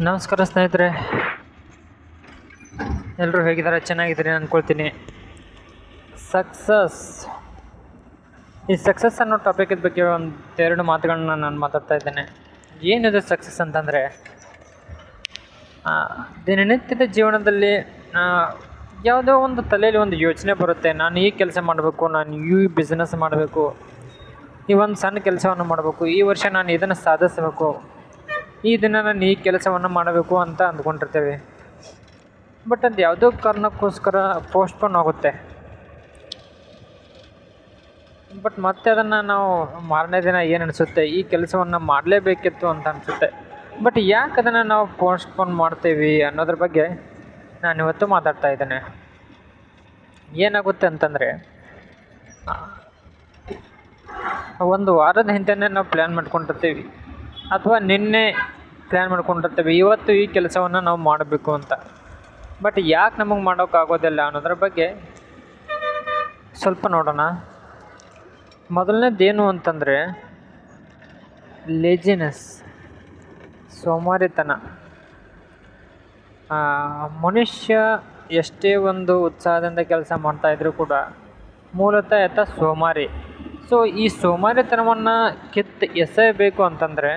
ನಮಸ್ಕಾರ ಸ್ನೇಹಿತರೆ. ಎಲ್ಲರೂ ಹೇಗಿದ್ದಾರೆ? ಚೆನ್ನಾಗಿದ್ದೀರಿ ಅಂದ್ಕೊಳ್ತೀನಿ ಸಕ್ಸಸ್ ಈ ಸಕ್ಸಸ್ ಅನ್ನೋ ಟಾಪಿಕ್ ಬಗ್ಗೆ ಒಂದು ಎರಡು ಮಾತುಗಳನ್ನ ನಾನು ಮಾತಾಡ್ತಾ ಇದ್ದೇನೆ. ಏನಿದೆ ಸಕ್ಸಸ್ ಅಂತಂದರೆ? ದಿನನಿತ್ಯದ ಜೀವನದಲ್ಲಿ ಯಾವುದೋ ಒಂದು ತಲೆಯಲ್ಲಿ ಒಂದು ಯೋಚನೆ ಬರುತ್ತೆ. ನಾನು ಈ ಕೆಲಸ ಮಾಡಬೇಕು, ನಾನು ಈ ಬಿಸ್ನೆಸ್ ಮಾಡಬೇಕು. ಈ ಒಂದು ಸಣ್ಣ ಕೆಲಸವನ್ನು ಮಾಡಬೇಕು. ಈ ವರ್ಷ ನಾನು ಇದನ್ನು ಸಾಧಿಸಬೇಕು. ಈ ದಿನ ನಾನು ಈ ಕೆಲಸವನ್ನು ಮಾಡಬೇಕು ಅಂತ ಅಂದ್ಕೊಂಡಿರ್ತೇವೆ. ಬಟ್ ಅದು ಯಾವುದೋ ಕಾರಣಕ್ಕೋಸ್ಕರ ಪೋಸ್ಟ್ಪೋನ್ ಆಗುತ್ತೆ. ಬಟ್ ಮತ್ತೆ ಅದನ್ನು ನಾವು ಮಾರನೇ ದಿನ ಏನು ಅನಿಸುತ್ತೆ? ಈ ಕೆಲಸವನ್ನು ಮಾಡಲೇಬೇಕಿತ್ತು ಅಂತ ಅನಿಸುತ್ತೆ. ಬಟ್ ಯಾಕೆ ಅದನ್ನು ನಾವು ಪೋಸ್ಟ್ಪೋನ್ ಮಾಡ್ತೀವಿ ಅನ್ನೋದ್ರ ಬಗ್ಗೆ ನಾನು ಇವತ್ತು ಮಾತಾಡ್ತಾ ಇದ್ದೇನೆ. ಏನಾಗುತ್ತೆ ಅಂತಂದರೆ ಒಂದು ವಾರದ ಹಿಂದೆನೇ ನಾವು ಪ್ಲ್ಯಾನ್ ಮಾಡ್ಕೊಂಡಿರ್ತೀವಿ. ಅಥವಾ ನಿನ್ನೆ ಪ್ಲ್ಯಾನ್ ಮಾಡ್ಕೊಂಡಿರ್ತೇವೆ, ಇವತ್ತು ಈ ಕೆಲಸವನ್ನು ನಾವು ಮಾಡಬೇಕು ಅಂತ. ಬಟ್ ಯಾಕೆ ನಮಗೆ ಮಾಡೋಕ್ಕಾಗೋದಿಲ್ಲ ಅನ್ನೋದ್ರ ಬಗ್ಗೆ ಸ್ವಲ್ಪ ನೋಡೋಣ. ಮೊದಲನೇದೇನು ಅಂತಂದರೆ ಲೇಜಿನೆಸ್ ಸೋಮಾರಿತನ. ಮನುಷ್ಯ ಎಷ್ಟೇ ಒಂದು ಉತ್ಸಾಹದಿಂದ ಕೆಲಸ ಮಾಡ್ತಾಯಿದ್ರು ಕೂಡ ಮೂಲತಃ ಆತ ಸೋಮಾರಿ. ಸೊ ಈ ಸೋಮಾರಿತನವನ್ನು ಕಿತ್ತು ಎಸೆಯಬೇಕು ಅಂತಂದರೆ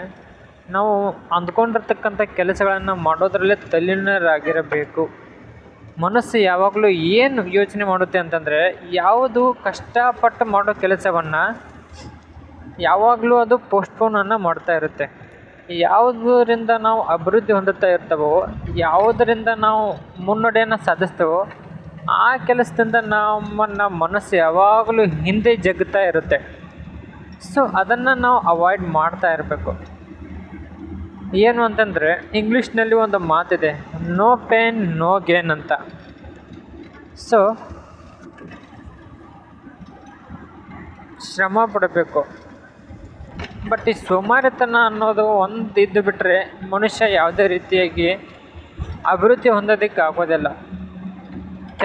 ನಾವು ಅಂದ್ಕೊಂಡಿರ್ತಕ್ಕಂಥ ಕೆಲಸಗಳನ್ನು ಮಾಡೋದರಲ್ಲೇ ತಲ್ಲೀನರಾಗಿರಬೇಕು. ಮನಸ್ಸು ಯಾವಾಗಲೂ ಏನು ಯೋಚನೆ ಮಾಡುತ್ತೆ ಅಂತಂದರೆ ಯಾವುದು ಕಷ್ಟಪಟ್ಟು ಮಾಡೋ ಕೆಲಸವನ್ನು ಯಾವಾಗಲೂ ಅದು ಪೋಸ್ಟ್ಪೋನನ್ನು ಮಾಡ್ತಾ ಇರುತ್ತೆ. ಯಾವುದರಿಂದ ನಾವು ಅಭಿವೃದ್ಧಿ ಹೊಂದುತ್ತಾ ಇರ್ತವೋ, ಯಾವುದರಿಂದ ನಾವು ಮುನ್ನಡೆಯನ್ನು ಸಾಧಿಸ್ತೇವೋ ಆ ಕೆಲಸದಿಂದ ನಮ್ಮನ್ನು ಮನಸ್ಸು ಯಾವಾಗಲೂ ಹಿಂದೆ ಜಗ್ತಾ ಇರುತ್ತೆ. ಸೊ ಅದನ್ನು ನಾವು ಅವಾಯ್ಡ್ ಮಾಡ್ತಾ ಇರಬೇಕು. ಏನು ಅಂತಂದರೆ, ಇಂಗ್ಲೀಷ್ನಲ್ಲಿ ಒಂದು ಮಾತಿದೆ ನೋ ಪೇನ್ ನೋ ಗೇನ್ ಅಂತ. ಸೊ ಶ್ರಮ ಪಡಬೇಕು. ಬಟ್ ಈ ಸೋಮಾರಿತನ ಅನ್ನೋದು ಒಂದು ಇದ್ದು ಬಿಟ್ಟರೆ ಮನುಷ್ಯ ಯಾವುದೇ ರೀತಿಯಾಗಿ ಅಭಿವೃದ್ಧಿ ಹೊಂದೋದಕ್ಕೆ ಆಗೋದಿಲ್ಲ.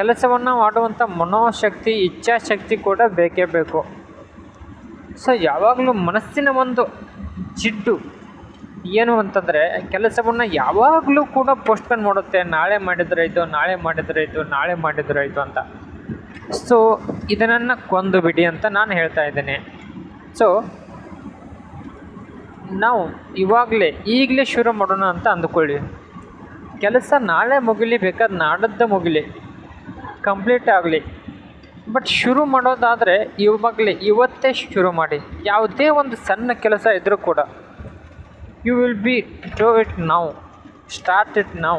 ಕೆಲಸವನ್ನು ಮಾಡುವಂಥ ಮನೋಶಕ್ತಿ, ಇಚ್ಛಾಶಕ್ತಿ ಕೂಡ ಬೇಕೇ ಬೇಕು. ಸೊ ಯಾವಾಗಲೂ ಮನಸ್ಸಿನ ಒಂದು ಜಿಡ್ಡು ಏನು ಅಂತಂದರೆ, ಕೆಲಸವನ್ನು ಯಾವಾಗಲೂ ಕೂಡ ಪೋಸ್ಟ್ಪೋನ್ ಮಾಡುತ್ತೆ. ನಾಳೆ ಮಾಡಿದ್ರಾಯ್ತು ನಾಳೆ ಮಾಡಿದ್ರಾಯ್ತು ನಾಳೆ ಮಾಡಿದ್ರಾಯ್ತು ಅಂತ. ಸೊ ಇದನ್ನು ಕೊಂದು ಬಿಡಿ ಅಂತ ನಾನು ಹೇಳ್ತಾ ಇದ್ದೀನಿ. ಸೊ ನಾವು ಇವಾಗಲೇ, ಈಗಲೇ ಶುರು ಮಾಡೋಣ ಅಂತ ಅಂದ್ಕೊಳ್ಳಿ. ಕೆಲಸ ನಾಳೆ ಮುಗಿಲಿ ಬೇಕಾದ್ರೆ ನಾಡದ್ದು ಮುಗಿಲಿ. ಕಂಪ್ಲೀಟ್ ಆಗಲಿ. ಬಟ್ ಶುರು ಮಾಡೋದಾದರೆ ಇವಾಗಲೇ ಇವತ್ತೇ ಶುರು ಮಾಡಿ. ಯಾವುದೇ ಒಂದು ಸಣ್ಣ ಕೆಲಸ ಇದ್ದರೂ ಕೂಡ you will be do it now start it now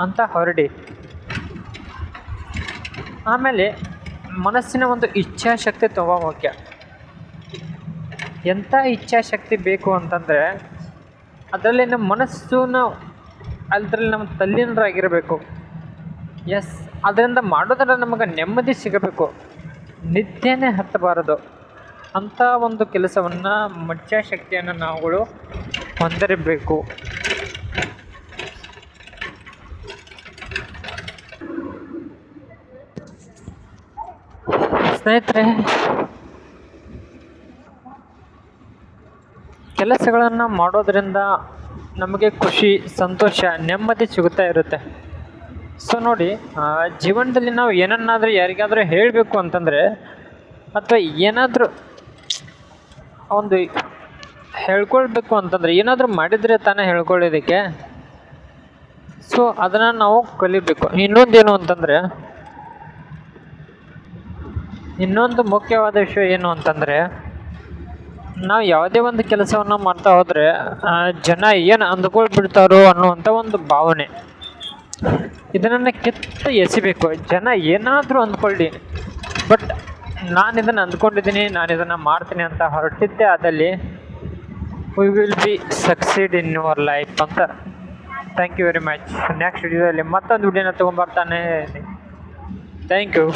ಅಂತ ಹೊರಡಿ. ಆಮೇಲೆ ಮನಸ್ಸಿನ ಒಂದು ಇಚ್ಛಾಶಕ್ತಿ ತುಂಬ ಮುಖ್ಯ. ಎಂಥ ಇಚ್ಛಾಶಕ್ತಿ ಬೇಕು ಅಂತಂದರೆ ಅದರಲ್ಲಿ ನಮ್ಮ ಮನಸ್ಸನ್ನು ಅದರಲ್ಲಿ ನಮ್ಮ ತಲ್ಲೀನರಾಗಿರಬೇಕು. ಎಸ್ ಅದರಿಂದ ಮಾಡೋದ್ರ ನಮಗೆ ನೆಮ್ಮದಿ ಸಿಗಬೇಕು. ನಿದ್ದೆನೇ ಹತ್ತಬಾರದು. ಅಂಥ ಒಂದು ಕೆಲಸವನ್ನು ಮಜ್ಜಾಶಕ್ತಿಯನ್ನು ನಾವುಗಳು ಹೊಂದಿರಬೇಕು. ಸ್ನೇಹಿತರೆ, ಕೆಲಸಗಳನ್ನು ಮಾಡೋದರಿಂದ ನಮಗೆ ಖುಷಿ, ಸಂತೋಷ, ನೆಮ್ಮದಿ ಸಿಗುತ್ತಾ ಇರುತ್ತೆ. ಸೊ ನೋಡಿ ಜೀವನದಲ್ಲಿ ನಾವು ಏನನ್ನಾದರೂ ಯಾರಿಗಾದರೂ ಹೇಳಬೇಕು ಅಂತಂದರೆ, ಅಥವಾ ಏನಾದರೂ ಒಂದು ಹೇಳ್ಕೊಳ್ಬೇಕು ಅಂತಂದರೆ, ಏನಾದರೂ ಮಾಡಿದರೆ ತಾನೇ ಹೇಳ್ಕೊಳ್ಳೋದಕ್ಕೆ. ಸೊ ಅದನ್ನು ನಾವು ಕಲಿಬೇಕು. ಇನ್ನೊಂದೇನು ಅಂತಂದರೆ, ಇನ್ನೊಂದು ಮುಖ್ಯವಾದ ವಿಷಯ ಏನು ಅಂತಂದರೆ, ನಾವು ಯಾವುದೇ ಒಂದು ಕೆಲಸವನ್ನು ಮಾಡ್ತಾ ಹೋದರೆ ಜನ ಏನು ಅಂದ್ಕೊಳ್ಬಿಡ್ತಾರೋ ಅನ್ನುವಂಥ ಒಂದು ಭಾವನೆ. ಇದನ್ನು ಕಿತ್ತು ಎಸಿಬೇಕು. ಜನ ಏನಾದರೂ ಅಂದ್ಕೊಳ್ಳಿ. ಬಟ್ ನಾನು ಇದನ್ನು ಅಂದ್ಕೊಂಡಿದ್ದೀನಿ ನಾನು ಇದನ್ನು ಮಾಡ್ತೀನಿ ಅಂತ ಹೊರಟಿದ್ದೆ, ಅದಲ್ಲಿ we will be succeed in your life ಅಂತ. Thank you very much next ವಿಡಿಯೋದಲ್ಲಿ ಮತ್ತೊಂದು ವಿಡಿಯೋನ ತೊಗೊಂಬರ್ತಾನೆ ಥ್ಯಾಂಕ್ ಯು